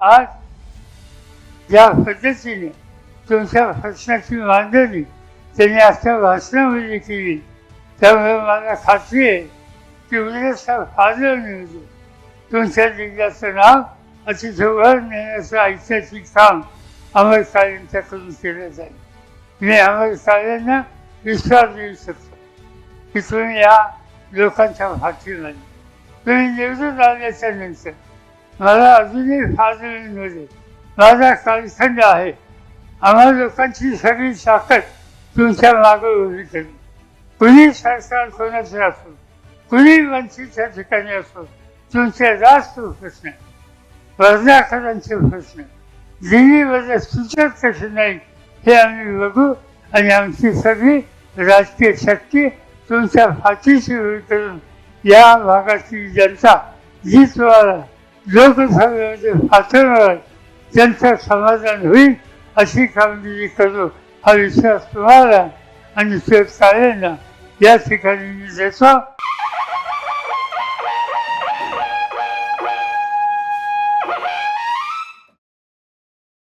आज ज्या पद्धतीने तुमच्या प्रश्नाची मांडणी त्यांनी अशा भाषणामध्ये केली त्यामुळे मला खात्री आहे की उद्याचा फादर नियोजन तुमच्या जिल्ह्याचं नाव अतिशय वर नेण्याचं ऐतिहासिक काम अमर साळेंच्याकडून केलं जाईल. मी अमर साळेंना विश्वास देऊ शकतो की तुम्ही या लोकांच्या भाषेमध्ये तुम्ही निवडून आल्याच्यानंतर मला अजूनही फादर मिळेल माझा कालखंड आहे. आम्हा लोकांची सगळी ताकद तुमच्या मागे उभी करेल कुणी सरकार कोणाचे असो कुणी वंचितच्या ठिकाणी असो तुमचे राष्ट्र प्रश्न वर्धाकरांचे प्रश्न दिल्लीमध्ये सुचत कसे नाही हे आम्ही बघू आणि आमची सगळी राजकीय शक्ती तुमच्या फाशीशी उभी करून या भागाची जनता जी तुम्हाला लोकसभेमध्ये पात्र त्यांचं समाधान होईल अशी कामगिरी करू हा विश्वास तुम्हाला आणि शेतकऱ्यांना या ठिकाणी मी देतो.